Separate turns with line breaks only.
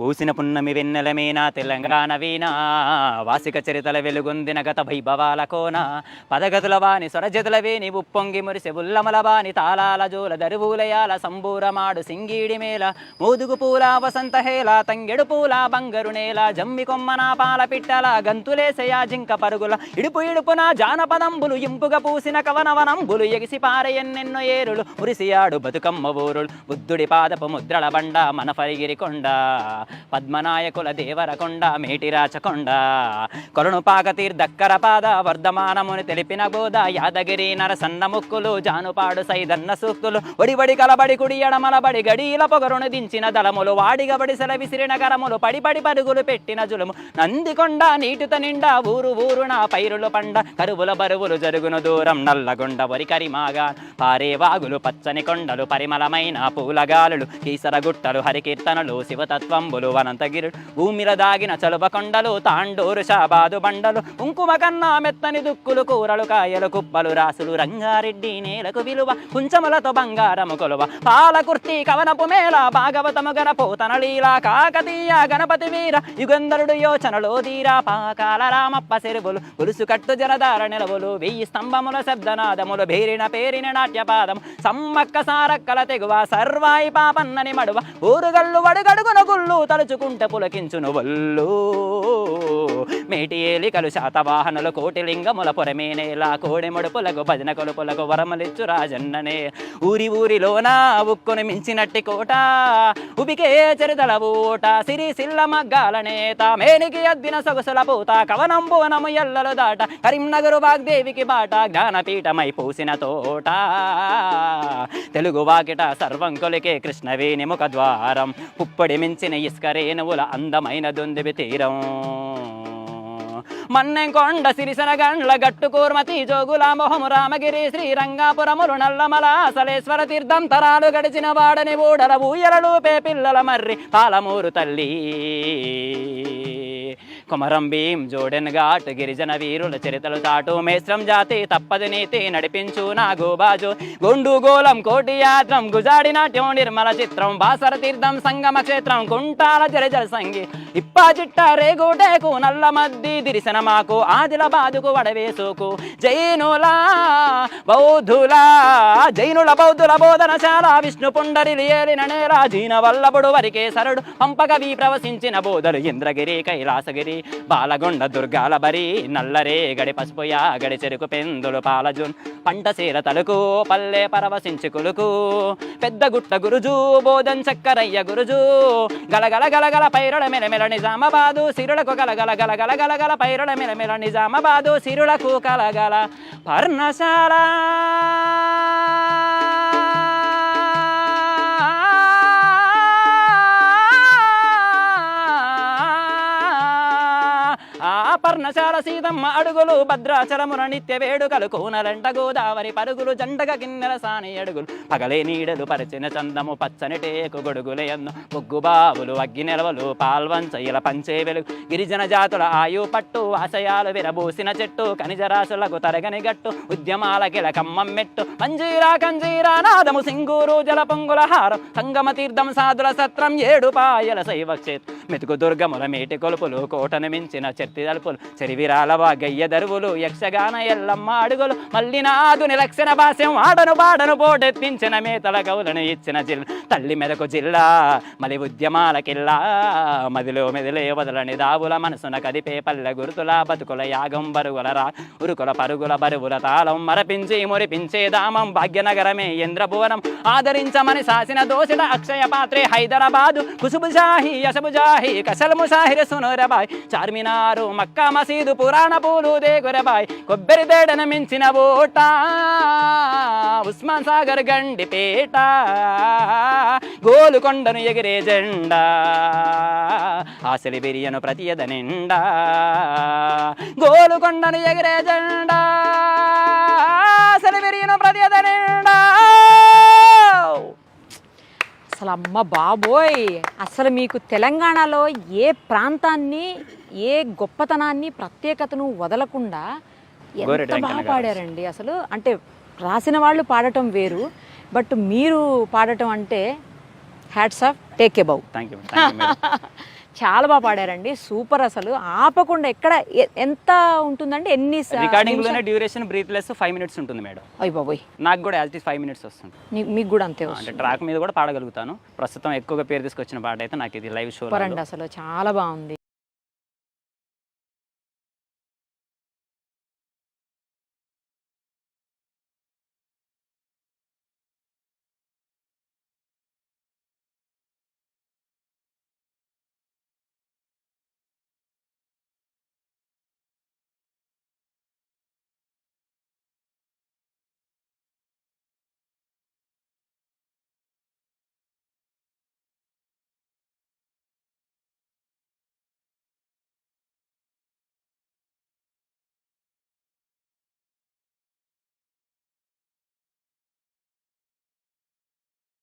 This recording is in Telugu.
పూసిన పున్నమి వెన్నెలమేనా తెలంగాణ వీణా. వాసిక చరితల వెలుగొందిన గత వైభవాల కోన. పదగతుల వాణి స్వరజతుల వేణి ఉప్పొంగి మురిసి ఉల్లమల వాణి తాళాల జోల దరువులయాల సంబూరమాడు సింగీడి మేళ. మోదుగు పూల వసంత హేల తంగెడు పూల బంగరు నేల జమ్మి కొమ్మన పాల పిట్టల గంతులేసయా జింక పరుగుల. ఇడుపు ఇడుపున జానపదంబులు ఇంపుగా పూసిన కవనవనంబులు ఎగిసి పారయన్నెన్నో ఏరులు. మురిసియాడు బతుకమ్మ ఊరులు. బుద్ధుడి పాదపు ముద్రల బండ మన పరిగిరి కొండ. పద్మనాయకుల దేవరకొండ మేటిరాచకొండ. కొలను తీర్థక్కర పాద వర్ధమానముని తెలిపిన గోద యాదగిరి నరసన్న ముక్కులు జానుపాడు సైదన్న సూక్తులు ఒడిబడి కలబడి కుడి ఎడమలబడి గడీల పొగరును దించిన దళములు వాడిగబడి సెలవిసిరిన గరములు పడి పడి పరుగులు పెట్టిన జులుము. నందికొండ నీటిత నిండా ఊరు ఊరున పైరులు పండ కరువుల బరువులు జరుగును దూరం నల్లగొండ వరి కరిమాగా పారే వాగులు పచ్చని కొండలు పరిమళమైన పూలగాలులు కీసరగుట్టలు హరికీర్తనలు శివతత్వంబు హరికీర్తనలు వనంతగిరుడు వనంతగిరు భూమిల దాగిన చలువ కొండలు తాండూరు షాబాదు బండలు కుంకుమ కన్నా మెత్తని దుక్కులు కూరలు కాయలు కుప్పలు రాసులు రంగారెడ్డి నేలకు విలువ కుంచములతో బంగారము కొలువ పాలకుర్తి కవనపు మేళ భాగవతము గణ పోతన లీల కాకతీయ గణపతి వీర యుగంధరుడు యోచనలో తీరా పాకాల రామప్ప సెరువులు గొలుసు కట్టు జనదార నిలవులు వెయ్యి స్తంభముల శబ్దనాదములు భేరిన పేరిన నాట్యపాదం సమ్మక్క సారక్కల తెగువ సర్వాయి పాపన్నని మడువ ఊరుగల్లు వడుగడుగున గుళ్ళు తలుచుకుంట పులకించును వల్లు. మేటి ఏలికలు శాతవాహనులు కోటి లింగముల పొరమేనేలా కోడి ముడుపులకు భజన కొలుపులకు వరమలిచ్చు రాజన్ననే. ఊరి ఊరిలోన ఉక్కును మించినట్టి కోట. ఉబికే చరితల ఊట సిరి సిల్ల మగ్గాలనేత మేనికి అద్దిన సొగసుల పూత కవనం భువనము ఎల్లలు దాట. కరీంనగరు వాగ్దేవికి బాట జ్ఞానపీఠమై పూసిన తోట. తెలుగు వాకిట సర్వం కొలికే కృష్ణవేణి ముఖ ద్వారం పుప్పడి మించిన భాస్కరేణువుల అందమైన దొందివి తీరం. మన్నెంకొండ సిరిసన గండ్ల గట్టు కూర్మతి జోగుల మొహము రామగిరి శ్రీరంగాపురములు నల్లమల సలేశ్వర తీర్థం తరాలు గడిచిన వాడని ఊడల ఊయలలు పే పిల్లల మర్రి పాలమూరు తల్లి. కుమరం భీం జోడెన్ ఘాట్ గిరిజన వీరుల చరితలు తాటు మేస్త్రం జాతి తప్పది నీతి నడిపించు నా గోబాజు. గుండు గోలం కోటి యాత్రం గుజాడి నాట్యం నిర్మల చిత్రం బాసర తీర్థం సంగమ క్షేత్రం కుంటాల జలజల సంగి. ఇప్పా చిట్ట రేగుటేకు నల్ల మద్ది దిరిసిన మాకు ఆదిల బాదుకు వడవేసుకు. జైనులా బౌద్ధులా జైనుల బౌద్ధుల బోధనశాల విష్ణు పుండరి ఏలిన నేల జీన వల్లభుడు వరికే సరుడు పంపకవి ప్రవశించిన బోధలు ఇంద్రగిరి కైలాసగిరి బాలగొండ దుర్గాల బరి నల్లరే గడి పసుపుయా గడి చెరుకు పెందులు పాలజున్. పంట సీర తలుకు పల్లె పరవశించి కులుకు. పెద్ద గుట్ట గురుజు బోధన్ చక్కరయ్య గురుజు. గలగల గలగల పైరుడ మెలమెల నిజామాబాదు సిరులకు గలగల గలగల గలగల పైరుడ మెలమెల నిజామాబాదు సిరులకు కలగల పర్ణశాల. పర్ణశాల సీతమ్మ అడుగులు భద్రాచలమున నిత్య వేడుకలు కోనలంట గోదావరి పరుగులు జంటగ కిన్నెల సాని అడుగులు పగలే నీడలు పరిచిన చందము పచ్చని టేకు గొడుగుల ఎన్ను ముగ్గు బావులు అగ్గి నిలవలు పాల్వంచ ఇలా పంచే వెలుగు గిరిజన జాతుల ఆయు పట్టు ఆశయాలు విరబూసిన చెట్టు ఖనిజరాశులకు తరగని గట్టు ఉద్యమాల కిలకమ్మం మెట్టు మంజీరా కంజీరా నాదము సింగూరు జల పొంగుల హారం సంగమ తీర్థం సాధుల సత్రం ఏడు పాయల శైవ క్షేత్రం. మెతుకు దుర్గముల మేటి కొలుపులు కోటను మించిన చెట్టి తలుపులు చెరివిరాలవా గయ్య దరువులు యక్షగాన ఎల్లమ్మ అడుగులు మల్లి నాదుని లక్షణ భాష్యం ఆడను బాడను పోటెత్తించిన మేతల గౌలను ఇచ్చిన జిల్ తల్లి మెదకు జిల్లా మలి ఉద్యమాలకిల్లా మదిలో మెదిలే వదలని దావుల మనసున కదిపే పల్లె గురుతుల బతుకుల యాగం బరుగుల రా ఉరుకుల పరుగుల బరువుల తాళం మరపించి మురిపించే దామం భాగ్యనగరమే ఇంద్రభువనం ఆదరించమని శాసిన దోషిల అక్షయ పాత్రే హైదరాబాదు. కుసుబు షాహి బాయ్ కసలము సాహిర షాహిర సునూరబాయ్ చార్మినారు మక్కా మసీదు పురాణ పూలు దేగుర బాయ్ కొబ్బరి దేడన మించిన ఓట ఉస్మాన్ సాగర్ గండిపేట గోలుకొండను ఎగిరే జెండా ఆశలి బిరియను ప్రతియద నిండా గోలుకొండను ఎగిరే జెండా.
అసలు అమ్మ బాబోయ్! అసలు మీకు తెలంగాణలో ఏ ప్రాంతాన్ని ఏ గొప్పతనాన్ని ప్రత్యేకతను వదలకుండా ఎంత బాగా. పాడారండి. అసలు అంటే రాసిన వాళ్ళు పాడటం వేరు బట్ మీరు పాడటం అంటే hats off take a bow
thank you
చాలా బాగా పాడారండి. సూపర్ అసలు. ఆపకుండా ఎక్కడ ఎంత ఉంటుందండి? ఎన్ని స-
రికార్డింగ్లోనే డ్యూరేషన్ బ్రీత్లెస్ ఫైవ్ మినిట్స్ ఉంటుంది మేడం.
అయ్య బాబోయ్.
నాకు కూడా యాజ్ ఫైవ్ మినిట్స్ వస్తుంది.
మీకు కూడా అంతే వస్తుంది.
అంటే ట్రాక్ మీద కూడా పాడగలుగుతాను. ప్రస్తుతం ఎక్కువగా పేరు తీసుకొచ్చిన పాట అయితే నాకు ఇది లైవ్ షో
అసలు. చాలా బాగుంది.